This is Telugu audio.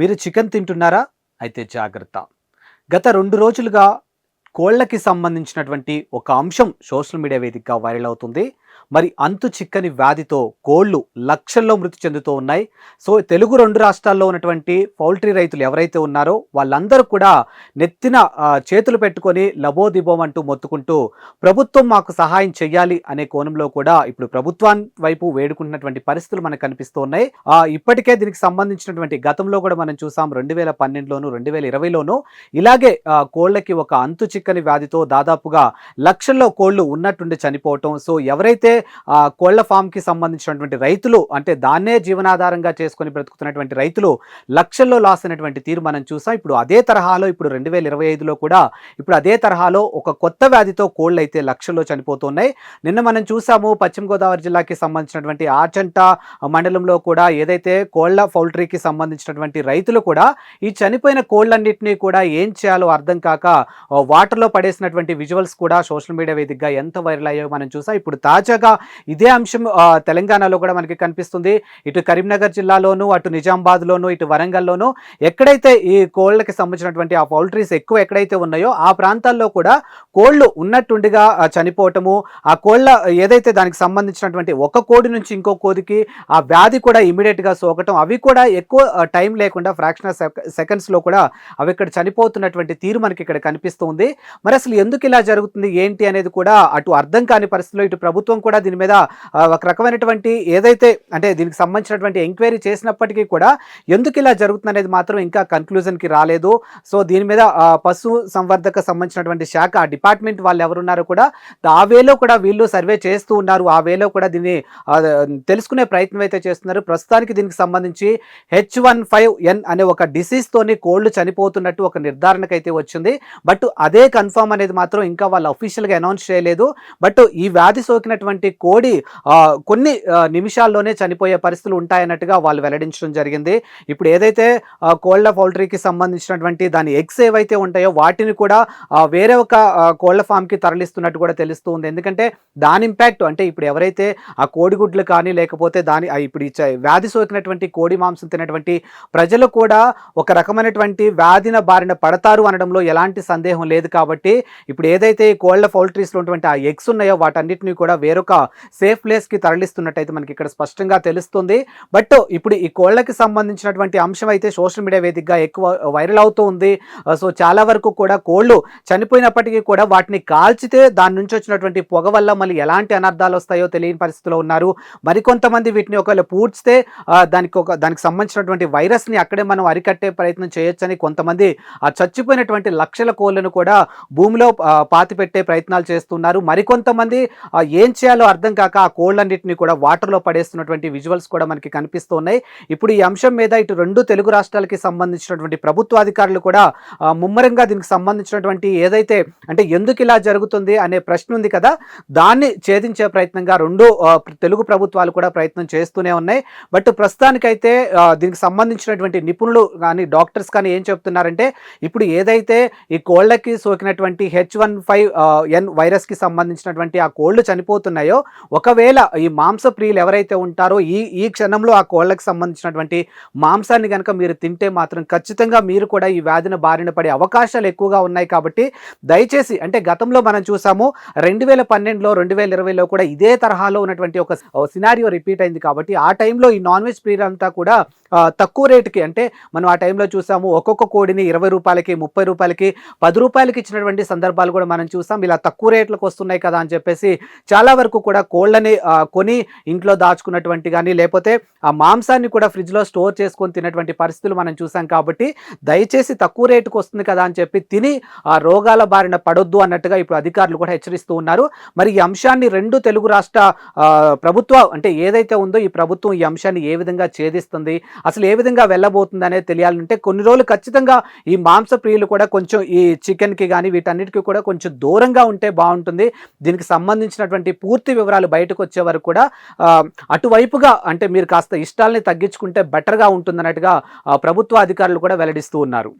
మీరు చికెన్ తింటున్నారా? అయితే జాగ్రత్త. గత రెండు రోజులుగా కోళ్ళకి సంబంధించినటువంటి ఒక అంశం సోషల్ మీడియా వేదికగా వైరల్ అవుతుంది. మరి అంతు చిక్కని వ్యాధితో కోళ్ళు లక్షల్లో మృతి చెందుతూ ఉన్నాయి. సో తెలుగు రెండు రాష్ట్రాల్లో ఉన్నటువంటి పౌల్ట్రీ రైతులు ఎవరైతే ఉన్నారో వాళ్ళందరూ కూడా నెత్తిన చేతులు పెట్టుకొని లబోదిబోం అంటూ మొత్తుకుంటూ ప్రభుత్వం మాకు సహాయం చేయాలి అనే కోణంలో కూడా ఇప్పుడు ప్రభుత్వం వైపు వేడుకుంటున్నటువంటి పరిస్థితులు మనకు కనిపిస్తూ ఉన్నాయి. ఇప్పటికే దీనికి సంబంధించినటువంటి గతంలో కూడా మనం చూసాం రెండు వేల పన్నెండులోను రెండు వేల ఇరవైలోను ఇలాగే కోళ్ళకి కోళ్ళకి ఒక అంతు చిక్కని వ్యాధితో దాదాపుగా లక్షల్లో కోళ్ళు ఉన్నట్టుండి చనిపోవటం. సో ఎవరైతే ఆ, కోళ్ళ ఫామ్కి సంబంధించినటువంటి రైతులు అంటే దాన్నే జీవనాధారంగా చేసుకొని బ్రతుకుతున్నటువంటి రైతులు లక్షల్లో లాస్ అయినటువంటి తీరు మనం చూసాం. ఇప్పుడు అదే తరహాలో ఇప్పుడు రెండు వేల ఇరవై ఐదులో కూడా ఇప్పుడు అదే తరహాలో ఒక కొత్త వ్యాధితో కోళ్ళు అయితే లక్షల్లో చనిపోతున్నాయి. నిన్న మనం చూసాము పశ్చిమ గోదావరి జిల్లాకి సంబంధించినటువంటి ఆచంట మండలంలో కూడా ఏదైతే కోళ్ళ పౌల్ట్రీకి సంబంధించినటువంటి రైతులు కూడా ఈ చనిపోయిన కోళ్ళన్నింటినీ కూడా ఏం చేయాలో అర్థం కాక వాటర్లో పడేసినటువంటి విజువల్స్ కూడా సోషల్ మీడియా వేదికగా ఎంత వైరల్ అయ్యాయో మనం చూసాం. ఇప్పుడు తాజాగా ఇదే అంశం తెలంగాణలో కూడా మనకి కనిపిస్తుంది. ఇటు కరీంనగర్ జిల్లాలోను అటు నిజామాబాద్లోను ఇటు వరంగల్లోను ఎక్కడైతే ఈ కోళ్ళకి సంబంధించినటువంటి ఆ పౌల్ట్రీస్ ఎక్కువ ఎక్కడైతే ఉన్నాయో ఆ ప్రాంతాల్లో కూడా కోళ్ళు ఉన్నట్టుండిగా చనిపోవటము ఆ కోళ్ళ ఏదైతే దానికి సంబంధించినటువంటి ఒక కోడి నుంచి ఇంకో కోడికి ఆ వ్యాధి కూడా ఇమీడియట్గా గా సోకటం అవి కూడా ఎక్కువ టైం లేకుండా ఫ్రాక్షన్ సెకండ్స్లో కూడా అవి ఇక్కడ చనిపోతున్నటువంటి తీరు మనకి ఇక్కడ కనిపిస్తుంది. మరి అసలు ఎందుకు ఇలా జరుగుతుంది? ఏంటి అనేది కూడా అటు అర్థం కాని పరిస్థితిలో ఇటు ప్రభుత్వం కూడా దీని మీద ఒక రకమైనటువంటి ఏదైతే అంటే దీనికి సంబంధించినటువంటి ఎంక్వైరీ చేసినప్పటికీ కూడా ఎందుకు ఇలా జరుగుతుంది అనేది మాత్రం ఇంకా కన్క్లూజన్కి రాలేదు. సో దీని మీద పశు సంవర్ధక సంబంధించినటువంటి శాఖ ఆ డిపార్ట్మెంట్ వాళ్ళు ఎవరున్నారో కూడా ఆ వేలో కూడా వీళ్ళు సర్వే చేస్తూ ఉన్నారు. ఆ వేలో కూడా దీన్ని తెలుసుకునే ప్రయత్నం అయితే చేస్తున్నారు. ప్రస్తుతానికి దీనికి సంబంధించి హెచ్ వన్ ఫైవ్ ఎన్ అనే ఒక డిసీజ్ తోని కోళ్ళు చనిపోతున్నట్టు ఒక నిర్ధారణకు అయితే వచ్చింది. బట్ అదే కన్ఫర్మ్ అనేది మాత్రం ఇంకా వాళ్ళు అఫీషియల్గా అనౌన్స్ చేయలేదు. బట్ ఈ వ్యాధి సోకినటువంటి కోడి కొన్ని నిమిషాల్లోనే చనిపోయే పరిస్థితులు ఉంటాయన్నట్టుగా వాళ్ళు వెల్లడించడం జరిగింది. ఇప్పుడు ఏదైతే కోళ్ళ పౌల్ట్రీకి సంబంధించినటువంటి దాని ఎగ్స్ ఏవైతే ఉంటాయో వాటిని కూడా వేరే ఒక కోళ్ళ ఫామ్కి తరలిస్తున్నట్టు కూడా తెలుస్తూ ఉంది. ఎందుకంటే దాని ఇంపాక్ట్ అంటే ఇప్పుడు ఎవరైతే ఆ కోడిగుడ్లు కానీ లేకపోతే దాని ఇప్పుడు వ్యాధి సోకినటువంటి కోడి మాంసం తినటువంటి ప్రజలు కూడా ఒక రకమైనటువంటి వ్యాధిన బారిన పడతారు అనడంలో ఎలాంటి సందేహం లేదు. కాబట్టి ఇప్పుడు ఏదైతే ఈ కోళ్ళ పౌల్ట్రీస్లో ఉన్నటువంటి ఆ ఎగ్స్ ఉన్నాయో వాటన్నిటిని కూడా వేరొక ఒక సేఫ్ ప్లేస్కి తరలిస్తున్నట్టయితే మనకి ఇక్కడ స్పష్టంగా తెలుస్తుంది. బట్ ఇప్పుడు ఈ కోళ్ళకి సంబంధించినటువంటి అంశం అయితే సోషల్ మీడియా వేదికగా ఎక్కువ వైరల్ అవుతూ ఉంది. Uh, సో చాలా వరకు కూడా కోళ్ళు చనిపోయినప్పటికీ కూడా వాటిని కాల్చితే దాని నుంచి వచ్చినటువంటి పొగ వల్ల మళ్ళీ ఎలాంటి అనర్థాలు వస్తాయో తెలియని పరిస్థితిలో ఉన్నారు. మరికొంతమంది వీటిని ఒకవేళ పూడ్చితే uh, దానికి ఒక దానికి సంబంధించినటువంటి వైరస్ని అక్కడే మనం అరికట్టే ప్రయత్నం చేయొచ్చని కొంతమంది ఆ చచ్చిపోయినటువంటి లక్షల కోళ్ళను కూడా భూమిలో uh, పాతిపెట్టే ప్రయత్నాలు చేస్తున్నారు. మరికొంతమంది ఏం చేయాలి అర్థం కాక ఆ కోళ్ళన్నింటినీ కూడా వాటర్లో పడేస్తున్నటువంటి విజువల్స్ కూడా మనకి కనిపిస్తున్నాయి. ఇప్పుడు ఈ అంశం మీద ఇటు రెండు తెలుగు రాష్ట్రాలకి సంబంధించినటువంటి ప్రభుత్వ అధికారులు కూడా ముమ్మరంగా దీనికి సంబంధించినటువంటి ఏదైతే అంటే ఎందుకు ఇలా జరుగుతుంది అనే ప్రశ్న ఉంది కదా దాన్ని ఛేదించే ప్రయత్నంగా రెండు తెలుగు ప్రభుత్వాలు కూడా ప్రయత్నం చేస్తూనే ఉన్నాయి. బట్ ప్రస్తుతానికైతే దీనికి సంబంధించినటువంటి నిపుణులు కానీ డాక్టర్స్ కానీ ఏం చెప్తున్నారంటే ఇప్పుడు ఏదైతే ఈ కోళ్ళకి సోకినటువంటి హెచ్ వన్ ఫైవ్ ఎన్ వైరస్కి సంబంధించినటువంటి ఆ కోళ్ళు చనిపోతున్నాయో ఒకవేళ ఈ మాంస ప్రియులు ఎవరైతే ఉంటారో ఈ ఈ క్షణంలో ఆ కోళ్ళకి సంబంధించినటువంటి మాంసాన్ని కనుక మీరు తింటే మాత్రం ఖచ్చితంగా మీరు కూడా ఈ వ్యాధిన బారిన పడే అవకాశాలు ఎక్కువగా ఉన్నాయి కాబట్టి దయచేసి అంటే గతంలో మనం చూసాము రెండు వేల పన్నెండులో రెండు వేల ఇరవైలో కూడా ఇదే తరహాలో ఉన్నటువంటి ఒక సినారియో రిపీట్ అయింది కాబట్టి ఆ టైంలో ఈ నాన్ వెజ్ ప్రియులంతా కూడా తక్కువ రేటుకి అంటే మనం ఆ టైంలో చూసాము ఒక్కొక్క కోడిని ఇరవై రూపాయలకి ముప్పై రూపాయలకి పది రూపాయలకి ఇచ్చినటువంటి సందర్భాలు కూడా మనం చూసాం. ఇలా తక్కువ రేట్లకు వస్తున్నాయి కదా అని చెప్పేసి చాలా వరకు కూడా కోళ్ళని కొని ఇంట్లో దాచుకున్నటువంటి కానీ లేకపోతే ఆ మాంసాన్ని కూడా ఫ్రిడ్జ్లో స్టోర్ చేసుకొని తినటువంటి పరిస్థితులు మనం చూసాం కాబట్టి దయచేసి తక్కువ రేటుకు వస్తుంది కదా అని చెప్పి తిని ఆ రోగాల బారిన పడొద్దు అన్నట్టుగా ఇప్పుడు అధికారులు కూడా హెచ్చరిస్తూ ఉన్నారు. మరి ఈ అంశాన్ని రెండు తెలుగు రాష్ట్ర ప్రభుత్వ అంటే ఏదైతే ఉందో ఈ ప్రభుత్వం ఈ అంశాన్ని ఏ విధంగా ఛేదిస్తుంది అసలు ఏ విధంగా వెళ్ళబోతుంది అనేది తెలియాలంటే కొన్ని రోజులు ఖచ్చితంగా ఈ మాంస ప్రియులు కూడా కొంచెం ఈ చికెన్కి కానీ వీటన్నిటికీ కూడా కొంచెం దూరంగా ఉంటే బాగుంటుంది. దీనికి సంబంధించినటువంటి పూర్తి వివరాలు బయటకు వచ్చే వరకు కూడా అటువైపుగా అంటే మీరు కాస్త ఇష్టాలని తగ్గించుకుంటే బెటర్గా ఉంటుందన్నట్టుగా ప్రభుత్వ అధికారులు కూడా వెల్లడిస్తూ ఉన్నారు.